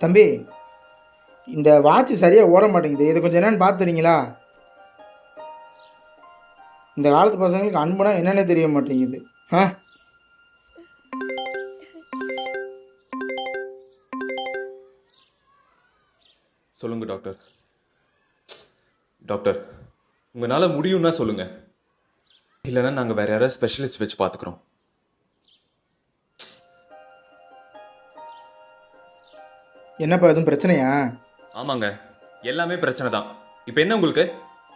தம்பி இந்த வாட்ச் சரியாக ஓட மாட்டேங்குது. இது கொஞ்சம் என்னென்னு பார்த்துறீங்களா இந்த காலத்து பசங்களுக்கு அன்புனா என்னென்ன தெரிய மாட்டேங்குது. ஆ? சொல்லுங்க டாக்டர் டாக்டர் உங்களால் முடியும்னா சொல்லுங்கள் இல்லைன்னா நாங்கள் வேறு யாராவது ஸ்பெஷலிஸ்ட் வச்சு பார்த்துக்குறோம். என்னப்பா எதுவும் பிரச்சனையா? ஆமாங்க. எல்லாமே பிரச்சனை தான். இப்போ என்ன உங்களுக்கு?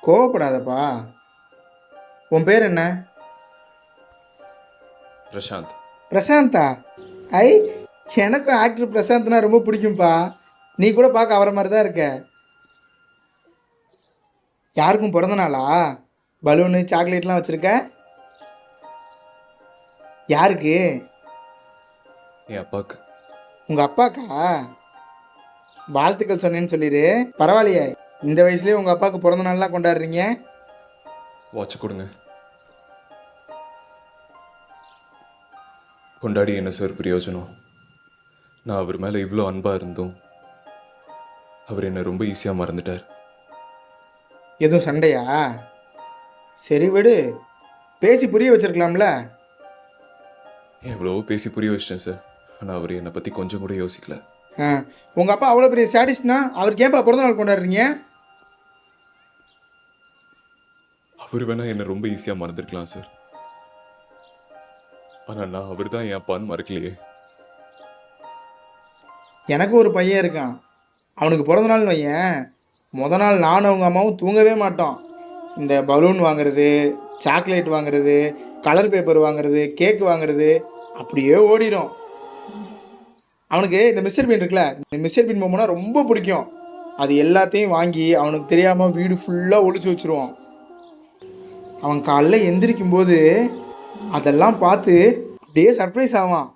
கோவப்படாதப்பா. உன் பேர் என்ன? பிரசாந்த். பிரசாந்தா? ஐ எனக்கும் ஆக்டர் பிரசாந்த்னா ரொம்ப பிடிக்கும்ப்பா நீ கூட பார்க்க அவரை மாதிரி தான் இருக்க. யாருக்கும் பிறந்த நாளா? பலூனு சாக்லேட்லாம் வச்சுருக்க? யாருக்கு? என் அப்பாவுக்கு உங்கள் அப்பாக்கா? வாழ்த்துக்கள் சொன்னேன்னு சொல்லிடு பரவாயில்லையே. இந்த வயசுலேயே உங்கள் அப்பாவுக்கு பிறந்த நாள்லாம் கொண்டாடுறீங்க? வாட்ச் கொடுங்க. கொண்டாடி என்ன சார் பிரயோஜனம்? நான் அவர் மேலே இவ்வளோ அன்பாக இருந்தும் அவர் என்னை ரொம்ப ஈஸியாக மறந்துட்டார். எதுவும் சண்டையா? சரி விடு. பேசி புரிய வச்சிருக்கலாம்ல. எவ்வளவோ பேசி புரிய வச்சிட்டேன் சார் ஆனால் அவர் என்னை பற்றி கொஞ்சம் கூட யோசிக்கல. ஆ. உங்கள் அப்பா அவ்வளோ பெரிய சாடிஸ்ட்னா அவருக்கு ஏன்பா பிறந்த நாள் கொண்டாடுறீங்க? அவர் வேணா என்னை ரொம்ப ஈஸியாக மறந்துருக்கலாம் சார் ஆனால் நான் அவர் தான் என் அப்பான்னு மறக்கலையே. எனக்கும் ஒரு பையன் இருக்கான். அவனுக்கு பிறந்த நாள் வையன். முத நாள் நானும் அவங்க அம்மாவும் தூங்கவே மாட்டோம். இந்த பலூன் வாங்குறது சாக்லேட் வாங்குறது கலர் பேப்பர் வாங்குறது கேக் வாங்குறது அப்படியே ஓடிடும் அவனுக்கு இந்த மிஸ்டர் பீன் இருக்குல்ல இந்த மிஸ்டர் பீன் பொம்மைனா ரொம்ப பிடிக்கும். அது எல்லாத்தையும் வாங்கி அவனுக்கு தெரியாமல் வீடு ஃபுல்லாக ஒளிச்சு வச்சுருவான். அவன் காலைல எந்திரிக்கும் போது அதெல்லாம் பார்த்து அப்படியே சர்ப்ரைஸ் ஆவான்.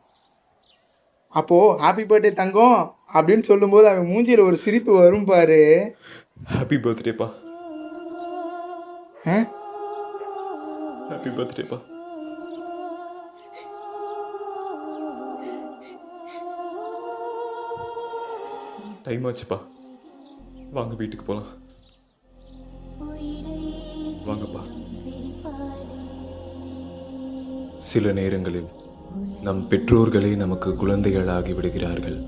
அப்போது ஹாப்பி பர்த்டே தங்கம் அப்படின்னு சொல்லும்போது அவன் மூஞ்சியில் ஒரு சிரிப்பு வரும் பாரு. ஹாப்பி பர்த்டேப்பா? ஹாப்பி பர்த்டேப்பா டைம் ஆச்சுப்பா. வாங்க வீட்டுக்கு போகலாம் வாங்கப்பா. சில நேரங்களில் நம் பெற்றோர்களே நமக்கு குழந்தைகளாகி விடுகிறார்கள்.